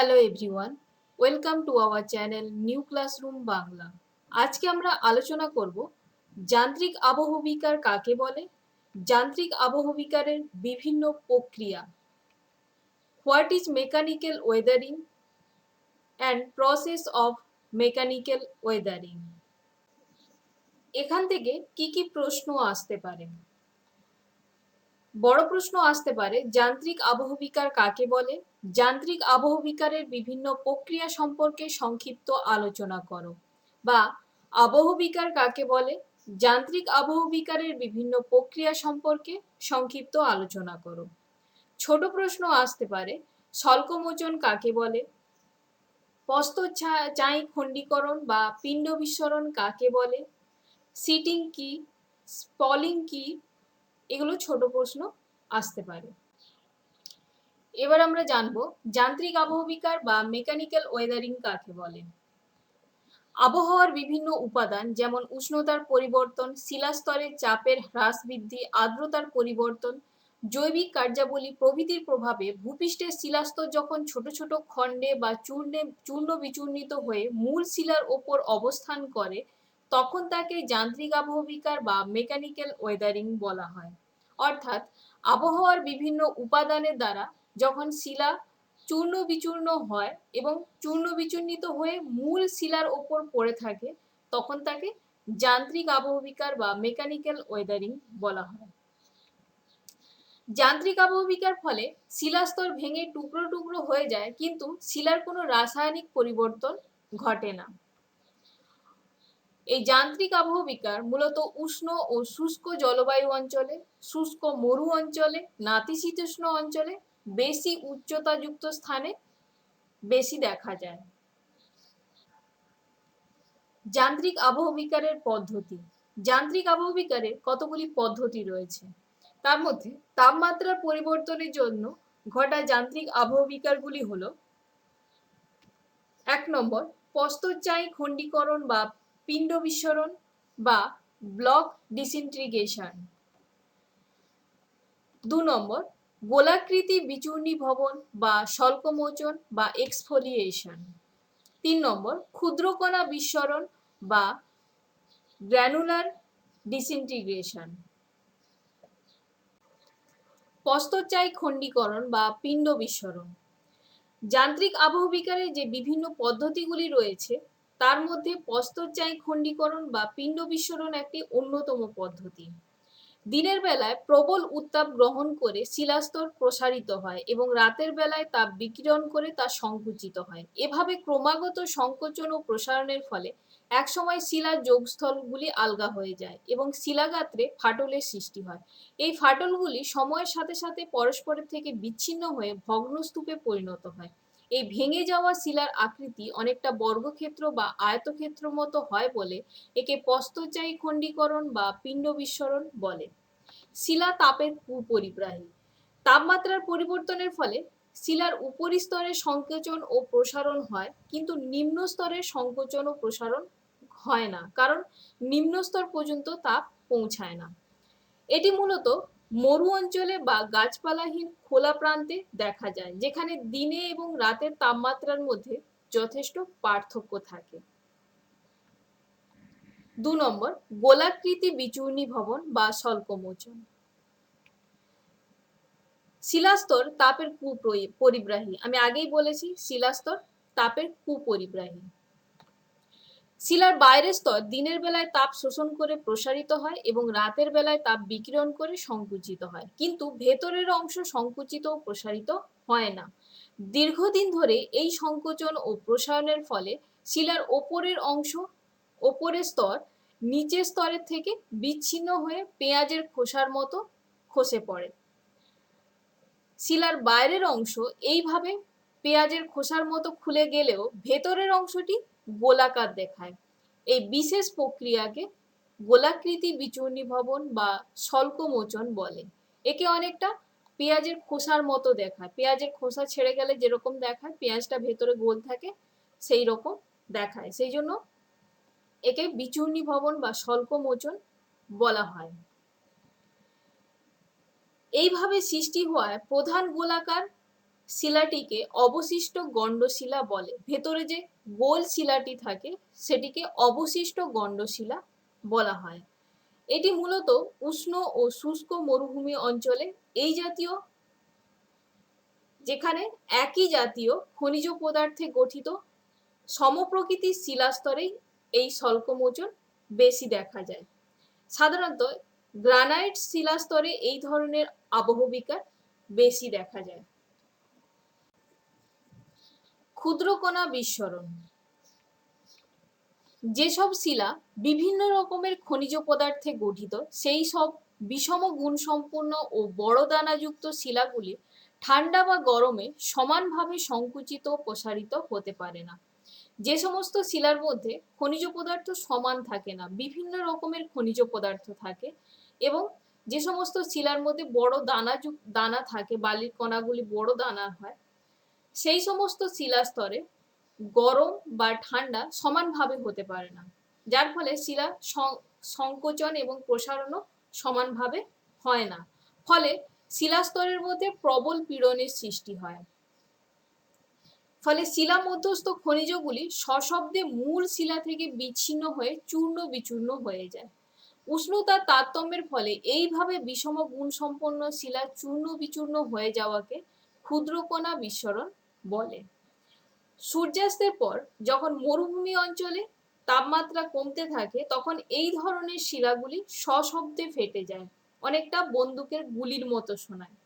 Hello everyone welcome to our channel new classroom Bangla আজকে আমরা আলোচনা করব যান্ত্রিক আবহবিকার কাকে বলে? যান্ত্রিক আবহবিকারের বিভিন্ন প্রক্রিয়া। What is mechanical weathering and process of mechanical weathering এখান থেকে কি কি প্রশ্ন আসতে পারে? বড় প্রশ্ন আসতে পারে, যান্ত্রিক আবহবিকার কাকে বলে? যান্ত্রিক আবহবিকারের বিভিন্ন প্রক্রিয়া সম্পর্কে সংক্ষিপ্ত আলোচনা করো। বা, আবহবিকার কাকে বলে? যান্ত্রিক আবহবিকারের বিভিন্ন প্রক্রিয়া সম্পর্কে সংক্ষিপ্ত আলোচনা করো। ছোট প্রশ্ন আসতে পারে স্বল্পমোচন কাকে বলে? পস্ত চাই খণ্ডীকরণ বা পিণ্ড বিস্মরণ কাকে বলে? সিটিং কি? স্পলিং কি? এগুলো ছোট প্রশ্ন আসতে পারে। এবার আমরা জানব, যান্ত্রিক আবহবিকার বা মেকানিক্যাল ওয়েদারিং কাকে বলে? আবহাওয়ার বিভিন্ন উপাদান যেমন উষ্ণতার পরিবর্তন, শিলাস্তরের চাপের হ্রাস বৃদ্ধি, আর্দ্রতার পরিবর্তন, জৈবিক কার্যাবলী প্রভৃতির প্রভাবে ভূপৃষ্ঠের শিলাস্তর যখন ছোট ছোট খণ্ডে বা চূর্ণে, চূর্ণ বিচূর্ণিত হয়ে মূল শিলার ওপর অবস্থান করে তখন তাকে যান্ত্রিক আবহবিকার বা মেকানিক্যাল ওয়েদারিং বলা হয়। অর্থাৎ আবহাওয়ার বিভিন্ন উপাদানের দ্বারা যখন শিলা চূর্ণ বিচূর্ণ হয় এবং চূর্ণ বিচূর্ণিত হয়ে মূল শিলার ওপর পড়ে থাকে, তখন তাকে যান্ত্রিক আবহবিকার বা মেকানিক্যাল ওয়েদারিং বলা হয়। যান্ত্রিক আবহবিকার ফলে শিলাস্তর ভেঙে টুকরো টুকরো হয়ে যায়, কিন্তু শিলার কোনো রাসায়নিক পরিবর্তন ঘটে না। এই যান্ত্রিক আবহবিকার মূলত উষ্ণ ও শুষ্ক জলবায়ু অঞ্চলে, শুষ্ক মরু অঞ্চলে, নাতিশীতোষ্ণ অঞ্চলে বেশি উচ্চতাযুক্ত স্থানে বেশি দেখা যায়। যান্ত্রিক আবহবিকারের পদ্ধতি। যান্ত্রিক আবহবিকারের কতগুলি পদ্ধতি রয়েছে? তার মধ্যে তাপমাত্রার পরিবর্তনের জন্য ঘটা যান্ত্রিক আবহবিকারগুলি হল, এক নম্বর পস্তরচায়ী খণ্ডীকরণ বা পিণ্ড বিস্মরণ বা ব্লক ডিসইন্ট্রিগেশন। দু নম্বর, গোলাকৃতি বিচূর্ণী ভবন বা স্বল্পমোচন বা এক্সফোলিয়েশন। তিন নম্বর, ক্ষুদ্রকণা বিস্মরণ বা গ্র্যানুলার ডিসইন্টিগ্রেশন পস্তরচায়ী খণ্ডীকরণ বা পিণ্ড বিস্মরণ যান্ত্রিক আবহবিকারের যে বিভিন্ন পদ্ধতিগুলি রয়েছে তার মধ্যে পস্তরচায়ী খণ্ডীকরণ বা পিণ্ড বিস্মরণ একটি অন্যতম পদ্ধতি। দিনের বেলায় প্রবল উত্তাপ গ্রহণ করে শিলাস্তর প্রসারিত হয় এবং রাতের বেলায় তাপ বিকিরণ করে তা সংকুচিত হয়। এভাবে ক্রমাগত সংকোচন ও প্রসারণের ফলে একসময় শিলা যোগস্থলগুলি আলগা হয়ে যায় এবং শিলাগাত্রে ফাটলের সৃষ্টি হয়। এই ফাটলগুলি সময়ের সাথে সাথে পরস্পরের থেকে বিচ্ছিন্ন হয়ে ভগ্নস্তূপে পরিণত হয়। এই ভেঙে যাওয়া শিলার আকৃতি অনেকটা বর্গক্ষেত্র বা আয়তক্ষেত্র মতো হয় বলে একে পস্তচায়ী খণ্ডীকরণ বা পিণ্ড বিস্মরণ বলে। শিলা তাপের কুপরিব্রাহী। তাপমাত্রার পরিবর্তনের ফলে শিলার উপরিস্তরের সংকোচন ও প্রসারণ হয়, কিন্তু নিম্ন স্তরের সংকোচন ও প্রসারণ হয় না, কারণ নিম্ন স্তর পর্যন্ত তাপ পৌঁছায় না। এটি মূলত মরু অঞ্চলে বা গাছপালাহীন খোলা প্রান্তে দেখা যায়, যেখানে দিনে এবং রাতের তাপমাত্রার মধ্যে যথেষ্ট পার্থক্য থাকে। দু নম্বর, গোলাকৃতি বিচূর্ণী ভবন বা স্বল্পমোচন। শিলাস্তর তাপের কুপরিব্রাহী আমি আগেই বলেছি, শিলাস্তর তাপের কুপরিব্রাহী। শিলার বাইরের স্তর দিনের বেলায় তাপ শোষণ করে প্রসারিত হয় এবং রাতের বেলায় তাপ বিকিরণ করে সংকুচিত হয়। কিন্তু ভেতরের অংশ সংকুচিত ও প্রসারিত হয় না। দীর্ঘদিন ধরে এই সংকোচন ও প্রসারণের ফলে শিলার ওপরের অংশ, ওপরের স্তর নিচের স্তরের থেকে বিচ্ছিন্ন হয়ে পেঁয়াজের খোসার মতো খসে পড়ে। শিলার বাইরের অংশ এইভাবে পেঁয়াজের খোসার মতো খুলে গেলেও ভেতরের অংশটি গোলাকার দেখায়। এই বিশেষ প্রক্রিয়াকে গোলাকৃতি বিচূর্ণী ভবন বা স্বল্পমোচন বলে। একে অনেকটা পেঁয়াজের খোসার মতো দেখায়। পেঁয়াজের খোসা ছেড়ে গেলে যেরকম দেখায়, পেঁয়াজটা ভেতরে গোল থাকে সেই রকম দেখায়। সেই জন্য একে বিচূর্ণী ভবন বা স্বল্পমোচন বলা হয়। এইভাবে সৃষ্টি হওয়ায় প্রধান গোলাকার শিলাটিকে অবশিষ্ট গণ্ডশিলা বলে। ভেতরে যে গোল শিলাটি থাকে, সেটিকে অবশিষ্ট গণ্ডশিলা বলা হয়। এটি মূলত উষ্ণ ও শুষ্ক মরুভূমি অঞ্চলে এই জাতীয়, যেখানে একই জাতীয় খনিজ পদার্থে গঠিত সমপ্রকৃতির শিলাস্তরেই এই স্বল্পমোচন বেশি দেখা যায়। সাধারণত গ্রানাইট শিলাস্তরে এই ধরনের আবহবিকার বেশি দেখা যায়। ক্ষুদ্রকণা বিস্মরণ যেসব শিলা বিভিন্ন রকমের খনিজ পদার্থে গঠিত, সেই সব বিষম গুণসম্পন্ন ও বড় দানাযুক্ত শিলাগুলি ঠান্ডা বা গরমে সমানভাবে সংকুচিত প্রসারিত হতে পারে না। যে সমস্ত শিলার মধ্যে খনিজ পদার্থ সমান থাকে না, বিভিন্ন রকমের খনিজ পদার্থ থাকে এবং যে সমস্ত শিলার মধ্যে বড় দানা দানা থাকে, বালির কণাগুলি বড় দানা হয় সেই সমস্ত শিলা স্তরে গরম বা ঠান্ডা সমানভাবে হতে পারে না। যার ফলে শিলা সংকোচন এবং প্রসারণও সমানভাবে হয় না। ফলে শিলাস্তরের মধ্যে প্রবল পীড়নের সৃষ্টি হয়। ফলে শিলা মধ্যস্থ খনিজগুলি সশব্দে মূল শিলা থেকে বিচ্ছিন্ন হয়ে চূর্ণ বিচূর্ণ হয়ে যায়। উষ্ণতার তারতম্যের ফলে এইভাবে বিষম গুণসম্পন্ন শিলা চূর্ণ বিচূর্ণ হয়ে যাওয়াকে ক্ষুদ্রকণা বিস্মরণ বলে। সূর্যাস্তের পর যখন মরুভূমি অঞ্চলে তাপমাত্রা কমতে থাকে, তখন এই ধরনের শিলাগুলি সশব্দে ফেটে যায়, অনেকটা বন্দুকের গুলির মতো শোনায়।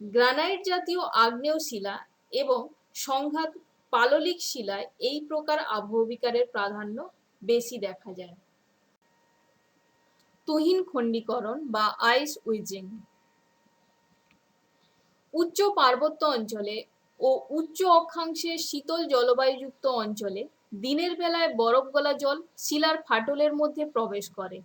গ্রানাইট জাতীয় আগ্নেয় শিলা এবং সংঘাত পাললিক শিলায় এই প্রকার আবহবিকারের প্রাধান্য বেশি দেখা যায়। তুহিন খণ্ডীকরণ বা আইস উইজিং। উচ্চ পার্বত্য অঞ্চলে ও উচ্চ অক্ষাংশের শীতল জলবায়ুযুক্ত অঞ্চলে দিনের বেলায় বরফ গলা জল শিলার ফাটলের মধ্যে প্রবেশ করে।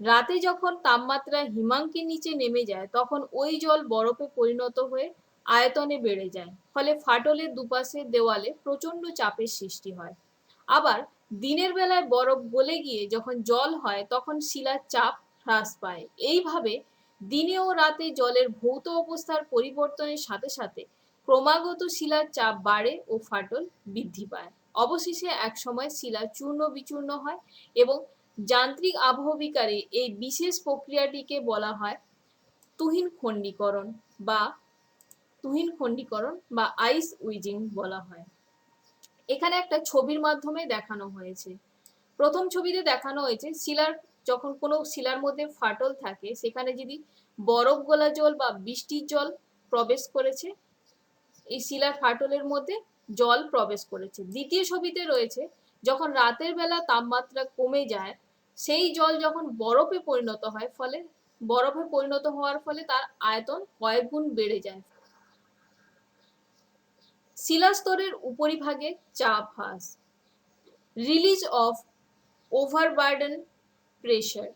রাতে যখন তাপমাত্রা হিমাঙ্কের নিচে নেমে যায়, তখন ওই জল বরফে পরিণত হয়ে আয়তনে বেড়ে যায়। ফলে ফাটলের দুপাশে দেওয়ালে প্রচণ্ড চাপের সৃষ্টি হয়। আবার দিনের বেলায় বরফ গলে গিয়ে যখন জল হয়, তখন শিলার চাপ হ্রাস পায়। এইভাবে দিনে ও রাতে জলের ভৌত অবস্থার পরিবর্তনের সাথে সাথে ক্রমাগত শিলার চাপ বাড়ে ও ফাটল বৃদ্ধি পায়। অবশেষে একসময় শিলা চূর্ণ বিচূর্ণ হয় এবং যান্ত্রিক আবহবিকারে এই বিশেষ প্রক্রিয়াটিকে বলা হয় তুহিন খণ্ডীকরণ বা তুহিন খণ্ডীকরণ বা আইস উইজিং বলা হয়। এখানে একটা ছবির মাধ্যমে দেখানো হয়েছে। প্রথম ছবিতে দেখানো হয়েছে শিলার যখন কোনো শিলার মধ্যে ফাটল থাকে, সেখানে যদি বরফ গলা জল বা বৃষ্টির জল প্রবেশ করেছে এই শিলার ফাটলের মধ্যে জল প্রবেশ করেছে। দ্বিতীয় ছবিতে রয়েছে, যখন রাতের বেলা তাপমাত্রা কমে যায়, সেই জল যখন বরফে পরিণত হয় ফলে, বরফে পরিণত হওয়ার ফলে তার আয়তন কয়েক গুণ বেড়ে যায়। শিলাস্তরের উপরিভাগে চাপ হ্রাস রিলিজ অফ ওভারবার্ডেন প্রেশার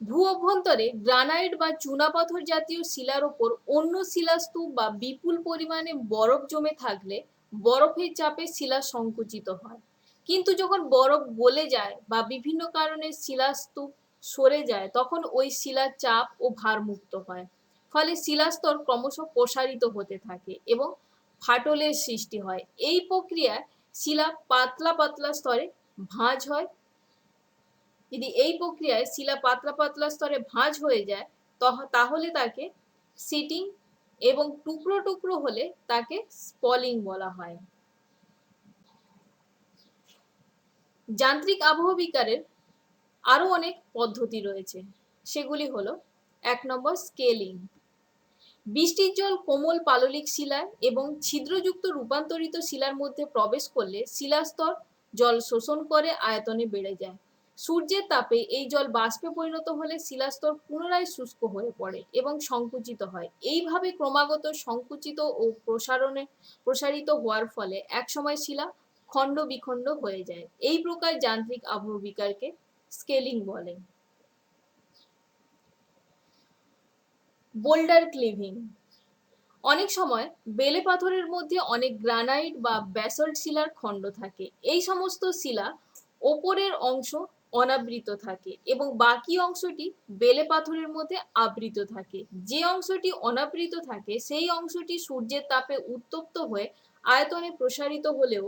ভূ অভ্যন্তরে গ্রানাইট বা চুনাপাথর জাতীয় শিলার ওপর অন্য শিলাস্তূপ বা বিপুল পরিমাণে বরফ জমে থাকলে বরফের চাপে শিলা সংকুচিত হয়। কিন্তু যখন বরফ গলে যায় বা বিভিন্ন কারণে শিলাস্তূপ সরে যায়, তখন ওই শিলার চাপ ও ভারমুক্ত হয়। ফলে শিলাস্তর ক্রমশ প্রসারিত হতে থাকে এবং ফাটলের সৃষ্টি হয়। এই প্রক্রিয়ায় শিলা পাতলা পাতলা স্তরে ভাঁজ হয় যদি এই প্রক্রিয়ায় শিলা পাতলা পাতলা স্তরে ভাঁজ হয়ে যায় তাহলে তাকে সিটিং এবং টুকরো টুকরো হলে তাকে স্পলিং বলা হয়। যান্ত্রিক আবহবিকারের আরও অনেক পদ্ধতি রয়েছে। সেগুলি হলো, এক নম্বর স্কেলিং বৃষ্টির জল কোমল পাললিক শিলা এবং ছিদ্রযুক্ত রূপান্তরিত শিলার মধ্যে প্রবেশ করলে শিলাস্তর জল শোষণ করে আয়তনে বেড়ে যায়। সূর্যের তাপে এই জল বাষ্পে পরিণত হলে শিলাস্তর পুনরায় শুষ্ক হয়ে পড়ে এবং সংকুচিত হয়। এইভাবে ক্রমাগত সংকুচিত ও প্রসারণে প্রসারিত হওয়ার ফলে একসময় শিলা খণ্ড বিখণ্ড হয়ে যায়। এই প্রকার যান্ত্রিক আবহবিকারকে স্কেলিং বলে। বোল্ডার ক্লিভিং। অনেক সময় বেলে পাথরের মধ্যে অনেক গ্রানাইট বা ব্যাসল্ট শিলার খণ্ড থাকে। এই সমস্ত শিলা ওপরের অংশ অনাবৃত থাকে এবং বাকি অংশটি বেলে পাথরের মধ্যে আবৃত থাকে। যে অংশটি অনাবৃত থাকে, সেই অংশটি সূর্যের তাপে উত্তপ্ত হয়ে আয়তনে প্রসারিত হলেও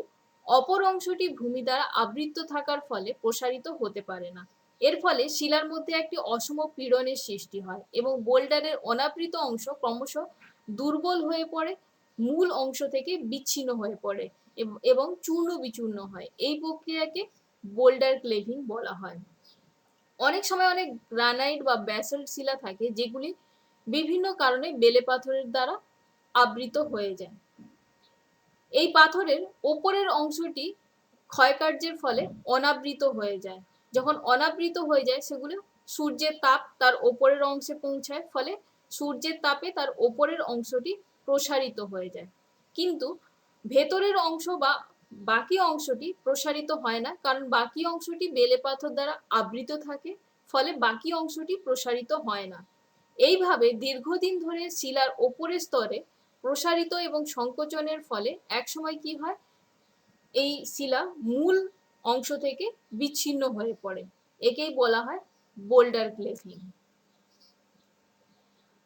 অপর অংশটি ভূমি দ্বারা আবৃত থাকার ফলে প্রসারিত হতে পারে না। এর ফলে শিলার মধ্যে একটি অসম পীড়নের সৃষ্টি হয় এবং বোল্ডারের অনাবৃত অংশ ক্রমশ দুর্বল হয়ে পড়ে, মূল অংশ থেকে বিচ্ছিন্ন হয়ে পড়ে এবং চূর্ণ বিচূর্ণ হয়। এই প্রক্রিয়াকে বোল্ডার ক্লেভিং বলা হয়। অনেক সময় অনেক গ্রানাইট বা ব্যাসল্ট শিলা থাকে, যেগুলি বিভিন্ন কারণে বেলে পাথরের দ্বারা আবৃত হয়ে যায়। এই পাথরের ওপরের অংশটি ক্ষয়কার্যের ফলে অনাবৃত হয়ে যায়। যখন অনাবৃত হয়ে যায়, সেগুলো সূর্যের তাপ তার ওপরের অংশে পৌঁছায়, ফলে সূর্যের তাপে তার ওপরের অংশটি প্রসারিত হয়ে যায়। কিন্তু ভেতরের অংশ বা বাকি অংশটি প্রসারিত হয় না, কারণ বাকি অংশটি বেলে পাথর দ্বারা আবৃত থাকে, ফলে বাকি অংশটি প্রসারিত হয় না। এইভাবে দীর্ঘদিন ধরে শিলার ওপরের স্তরে প্রসারিত এবং সংকোচনের ফলে একসময় কি হয়? এই শিলা মূল অংশ থেকে বিচ্ছিন্ন হয়ে পড়ে, একেই বলা হয় বোল্ডার ক্লেভিং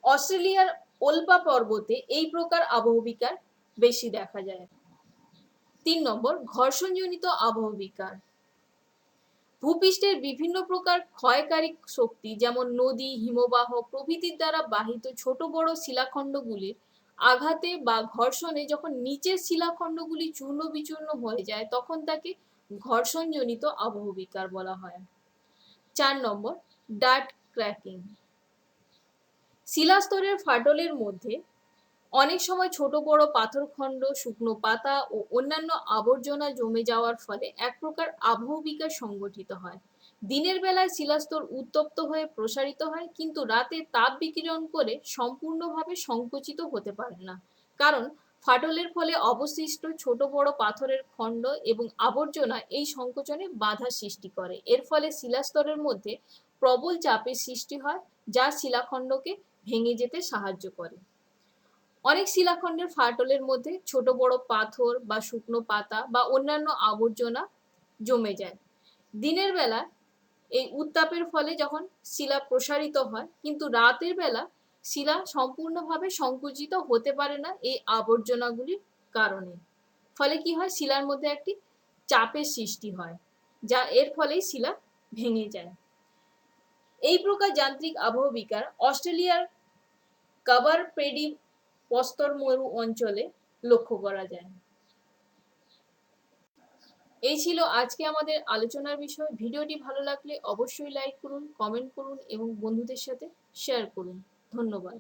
অস্ট্রেলিয়ার ওলপা পর্বতে এই প্রকার আবহবিকার বেশি দেখা যায় তিন নম্বর, ঘর্ষণজনিত আবহবিকার। ভূপৃষ্ঠের বিভিন্ন প্রকার ক্ষয়কারী শক্তি, যেমন নদী, হিমবাহ প্রভৃতির দ্বারা বাহিত ছোট বড় শিলাখণ্ডগুলির আঘাতে বা ঘর্ষণে যখন নিচের শিলাখণ্ডগুলি চূর্ণ বিচূর্ণ হয়ে যায়, তখন তাকে ঘর্ষণজনিত আবহবিকার বলা হয়। চার নম্বর ডাট ক্র্যাকিং। শিলাস্তরের ফাটলের মধ্যে অনেক সময় ছোট বড় পাথরখণ্ড শুকনো পাতা ও অন্যান্য আবর্জনা জমে যাওয়ার ফলে এক প্রকার আবহবিকার সংগঠিত হয়। দিনের বেলায় শিলাস্তর উত্তপ্ত হয়ে প্রসারিত হয়, কিন্তু রাতে তাপ বিকিরণ করে সম্পূর্ণভাবে সংকুচিত হতে পারে না। কারণ, ফাটলের ফলে অবশিষ্ট ছোট বড় পাথরের খণ্ড এবং আবর্জনা এই সংকোচনে বাধা সৃষ্টি করে। এর ফলে শিলাস্তরের মধ্যে প্রবল চাপের সৃষ্টি হয়, যা শিলাখণ্ডকে ভেঙে যেতে সাহায্য করে। অনেক শিলাখণ্ডের ফাটলের মধ্যে ছোট বড় পাথর বা শুকনো পাতা বা অন্যান্য আবর্জনা জমে যায়। দিনের বেলা এই উত্তাপের ফলে যখন শিলা প্রসারিত হয়, কিন্তু রাতের বেলা শিলা সম্পূর্ণভাবে সংকুচিত হতে পারে না এই আবর্জনাগুলির কারণে। ফলে কি হয়? শিলার মধ্যে একটি চাপের সৃষ্টি হয়, যা এর ফলেই শিলা ভেঙে যায়। এই প্রকার যান্ত্রিক আবহবিকার অস্ট্রেলিয়ার কাবার পেডি প্রস্তর মরু অঞ্চলে লক্ষ্য করা যায়। এই ছিল আজকে আমাদের আলোচনার বিষয়। ভিডিওটি ভালো লাগলে অবশ্যই লাইক করুন কমেন্ট করুন এবং বন্ধুদের সাথে শেয়ার করুন। ধন্যবাদ।